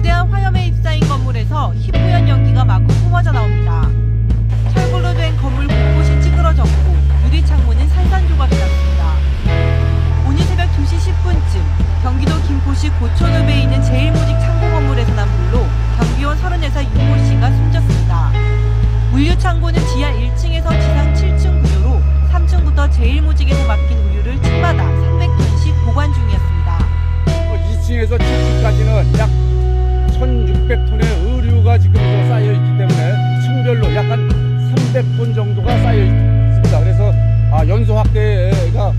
거대한 화염에 휩싸인 건물에서 희뿌연 연기가 마구 뿜어져 나옵니다. 철골로 된 건물 곳곳이 찌그러졌고 유리 창문은 산산조각이 났습니다. 오늘 새벽 2시 10분쯤 경기도 김포시 고촌읍에 있는 제일모직 창고 건물에서 난 불로 경비원 30살 윤모 씨가 숨졌습니다. 물류 창고는 지하 1층에서 지상 7층 구조로 3층부터 제일모직에서 맡긴 우유를 층마다 300톤씩 보관 중이었습니다. 2층에서 7층까지는 약 1,600톤의 의류가 지금 저 쌓여 있기 때문에 층별로 약간 300톤 정도가 쌓여 있습니다. 그래서 아, 연소 확대가 아,